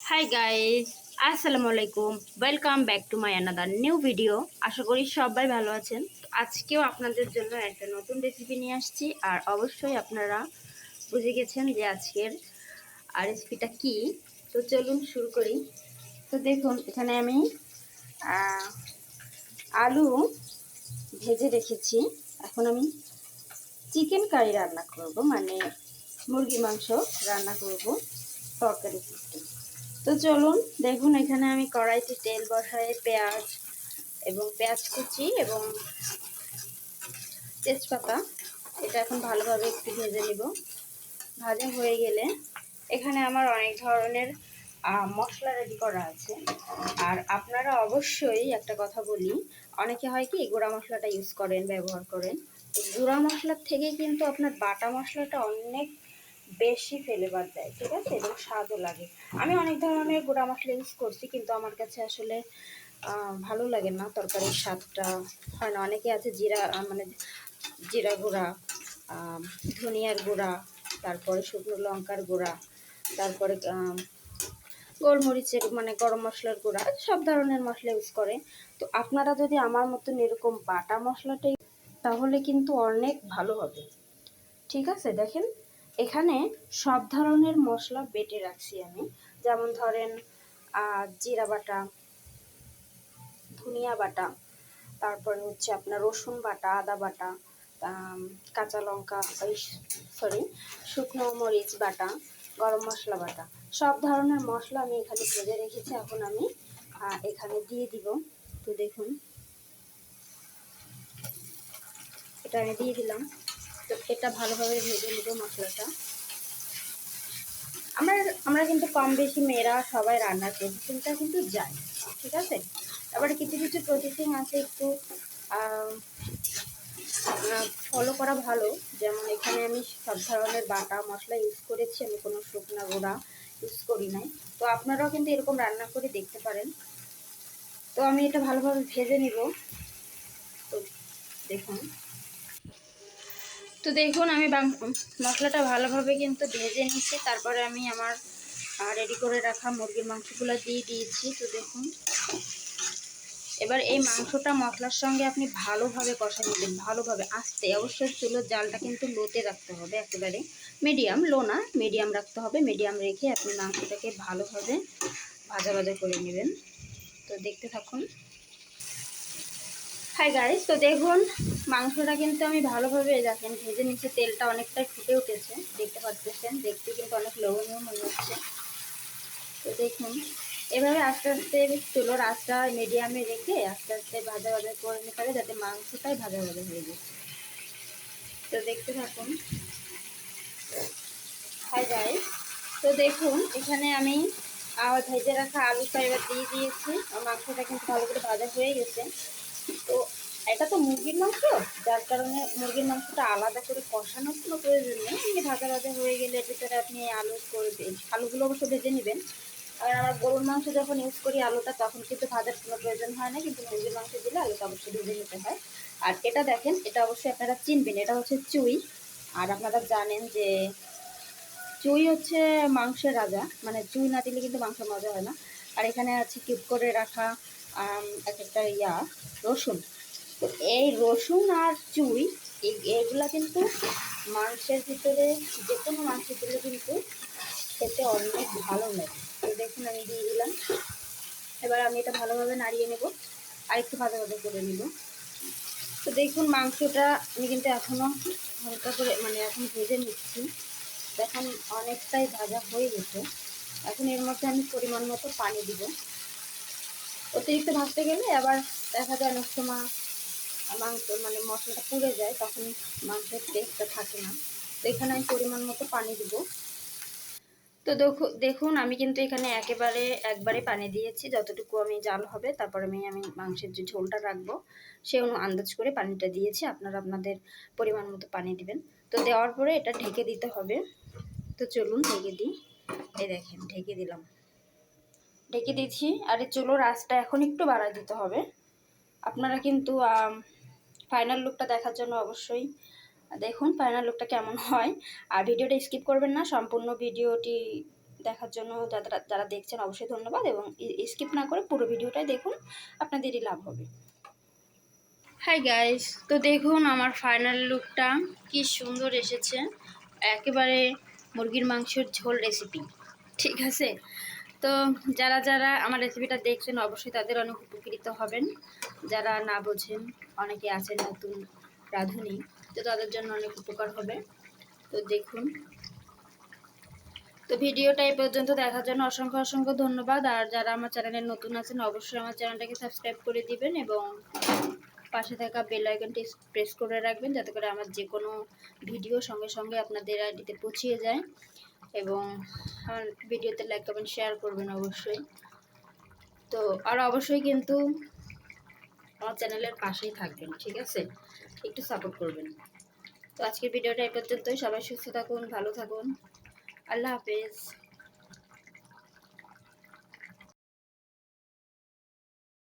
High guys আসসালামু আলাইকুম welcome back to my another new video আশা করি সবাই ভালো আছেন। আজকেও আপনাদের জন্য একটা নতুন রেসিপি নিয়ে আসছি। আর অবশ্যই আপনারা বুঝে গেছেন যে আজকের রেসিপিটা কি। তো চলুন শুরু করি। তো দেখুন, এখানে আমি আলু ভেজে রেখেছি। এখন আমি চিকেন কারি রান্না করব। মানে মুরগি মাংস রান্না করব। তরকারি সিস্টেম তো চলুন, দেখুন এখানে আমি কড়াইতে তেল বসাই পেঁয়াজ এবং পেঁয়াজ কুচি এবং তেজপাতা। এটা এখন ভালোভাবে একটু ভেজে নিব। ভাজা হয়ে গেলে এখানে আমার অনেক ধরনের মশলা রেডি করা আছে। আর আপনারা অবশ্যই একটা কথা বলি, অনেকে হয় কি, গুঁড়া মশলাটা ইউজ করেন, ব্যবহার করেন। গুঁড়া মশলার থেকে কিন্তু আপনার বাটা মশলাটা অনেক বেশি ফ্লেভার দেয়, ঠিক আছে? এবং স্বাদও লাগে। আমি অনেক ধরনের গুঁড়া মশলা ইউজ করছি, কিন্তু আমার কাছে আসলে ভালো লাগে না তরকারির স্বাদটা। হয় না, অনেকে আছে জিরা মানে জিরা গুঁড়া ধনিয়ার গুঁড়া, তারপরে শুকনো লঙ্কার গুঁড়া, তারপরে গোলমরিচের মানে গরম মশলার গুঁড়া, সব ধরনের মশলা ইউজ করে। তো আপনারা যদি আমার মতন এরকম বাটা মশলাটাই, তাহলে কিন্তু অনেক ভালো হবে। ঠিক আছে? দেখেন এখানে সব ধরনের মশলা বেটে রাখছি আমি। যেমন ধরেন জিরা বাটা, ধনিয়া বাটা, তারপরে হচ্ছে আপনার রসুন বাটা, আদা বাটা কাঁচা লঙ্কা ওই সরি শুকনো মরিচ বাটা, গরম মশলা বাটা। সব ধরনের মশলা আমি এখানে ভেজে রেখেছি, এখন আমি এখানে দিয়ে দিব। তো দেখুন। এটা আমি দিয়ে দিলাম। তো এটা ভালোভাবে ভেজে নেব মশলাটা। আমরা আমরা কিন্তু কম বেশি মেয়েরা সবাই রান্নার প্রসেসিংটা কিন্তু জানি, ঠিক আছে? তারপরে কিছু কিছু প্রসেসিং আছে একটু ফলো করা ভালো। যেমন এখানে আমি সব ধরনের বাটা মশলা ইউজ করেছি, আমি কোনো শুকনা গোড়া ইউজ করি নাই। তো আপনারাও কিন্তু এরকম রান্না করে দেখতে পারেন। তো আমি এটা ভালোভাবে ভেজে নিব। তো দেখুন। তো দেখুন, আমি মশলাটা ভালোভাবে কিন্তু ভেজে নিচ্ছি তারপরে আমি আমার রেডি করে রাখা মুরগির মাংসগুলো দিয়ে দিয়েছি। তো দেখুন, এবার এই মাংসটা মশলার সঙ্গে আপনি ভালোভাবে কষা নেবেন, ভালোভাবে। আস্তে, অবশ্যই চুলোর জালটা কিন্তু লোতে রাখতে হবে একেবারে। মিডিয়াম লো না মিডিয়াম রাখতে হবে। মিডিয়াম রেখে আপনি মাংসটাকে ভালোভাবে ভাজা ভাজা করে নেবেন। তো দেখতে থাকুন। হাই গাইস তো দেখুন, মাংসটা কিন্তু আমি ভালোভাবে দেখেন ভেজে নিচ্ছে, তেলটা অনেকটাই ফুটে উঠেছে, দেখতে পাচ্ছেন, দেখতে কিন্তু অনেক লোভনীয় মনে হচ্ছে। তো দেখুন, এভাবে আস্তে আস্তে চুলোর আঁচটা মিডিয়ামে রেখে আস্তে আস্তে ভাজা ভাজা করে নিতে হবে, যাতে মাংসটাই ভাজা ভাজা হয়ে যায়। তো দেখতে থাকুন। হাই গাইস তো দেখুন, এখানে আমি ভেজে রাখা আলুটা এবার দিয়ে দিয়েছি, আর মাংসটা কিন্তু ভালো করে ভাজা হয়ে গেছে। তো এটা তো মুরগির মাংস, যার কারণে মুরগির মাংসটা আলাদা করে কষানোর কোনো প্রয়োজন নেই। এমনি ভাজা ভাজা হয়ে গেলে ভিতরে আপনি আলু করে আলুগুলো অবশ্য ভেজে নেবেন। আর আমার গরুর মাংস যখন ইউজ করি আলুটা, তখন কিন্তু ভাজার কোনো প্রয়োজন হয় না, কিন্তু মুরগির মাংস দিলে আলুটা অবশ্যই ভেজে নিতে হয়। আর এটা দেখেন, এটা অবশ্যই আপনারা চিনবেন, এটা হচ্ছে চুই। আর আপনারা জানেন যে চুই হচ্ছে মাংসের রাজা মানে চুই না দিলে কিন্তু মাংস মজা হয় না। আর এখানে আছে কিউব করে রাখা এক একটা ইয়া, রসুন। তো এই রসুন আর চুই এগুলা কিন্তু মাংসের ভিতরে যে কোনো মাংসের দিলে কিন্তু খেতে অনেক ভালো লাগে। তো দেখুন আমি দিয়ে দিলাম। এবার আমি এটা ভালোভাবে নাড়িয়ে নেব। আর একটু ভাজা করে নেব। তো দেখুন মাংসটা আমি কিন্তু এখনও হালকা করে মানে এখন ভেজে নিচ্ছি। এখন অনেকটাই ভাজা হয়ে গেছে। এখন এর মধ্যে আমি পরিমাণ মতো পানি দিব। অতিরিক্ত ভাজতে গেলে আবার দেখা যায় অনেক সময় মাংস মানে মশলাটা পুড়ে যায়, তখন মাংসের টেস্টটা থাকে না। তো এখানে আমি পরিমাণ মতো পানি দিব। তো দেখু- দেখুন, আমি কিন্তু এখানে একেবারে একবারে পানি দিয়েছি। যতটুকু আমি জাল হবে, তারপর আমি আমি মাংসের যে ঝোলটা রাখব, সে অনু আন্দাজ করে পানিটা দিয়েছি। আপনারা আপনাদের পরিমাণ মতো পানি দিবেন। তো দেওয়ার পরে এটা ঢেকে দিতে হবে। তো চলুন, ঢেকে দিই। এই দেখেন ঢেকে দিলাম। ঢেকে দিয়েছি আর এই চুলোর আঁচটা এখন একটু বাড়ায় দিতে হবে। আপনারা কিন্তু ফাইনাল লুকটা দেখার জন্য অবশ্যই দেখুন ফাইনাল লুকটা কেমন হয়। আর ভিডিওটা স্কিপ করবেন না সম্পূর্ণ ভিডিওটি দেখার জন্য যারা যারা দেখছেন অবশ্যই ধন্যবাদ এবং স্কিপ না করে পুরো ভিডিওটাই দেখুন আপনাদেরই লাভ হবে। হাই গাইস তো দেখুন আমার ফাইনাল লুকটা কি সুন্দর এসেছে। একেবারে মুরগির মাংসের ঝোল রেসিপি ঠিক আছে? তো যারা যারা আমার রেসিপিটা দেখছেন, অবশ্যই তাদের অনেক উপকৃত হবেন। যারা না বোঝেন, অনেকে আছেন নতুন রাঁধুনি, তো তাদের জন্য অনেক উপকার হবে। তো দেখুন। তো ভিডিওটা এই পর্যন্ত দেখার জন্য অসংখ্য অসংখ্য ধন্যবাদ। আর যারা আমার চ্যানেলে নতুন আছেন, অবশ্যই আমার চ্যানেলটাকে সাবস্ক্রাইব করে দিবেন এবং পাশে থাকা বেল আইকনটি প্রেস করে রাখবেন যাতে করে আমার যে কোনো ভিডিও সঙ্গে সঙ্গে আপনাদের আইডিতে পৌঁছিয়ে যায় এবং আমার ভিডিওতে লাইক কমেন্ট শেয়ার করবেন অবশ্যই। তো আর অবশ্যই কিন্তু আমার চ্যানেলের পাশেই থাকবেন, ঠিক আছে? একটু সাপোর্ট করবেন। তো আজকের ভিডিওটা এই পর্যন্তই। সবাই সুস্থ থাকুন, ভালো থাকুন। আল্লাহ হাফেজ।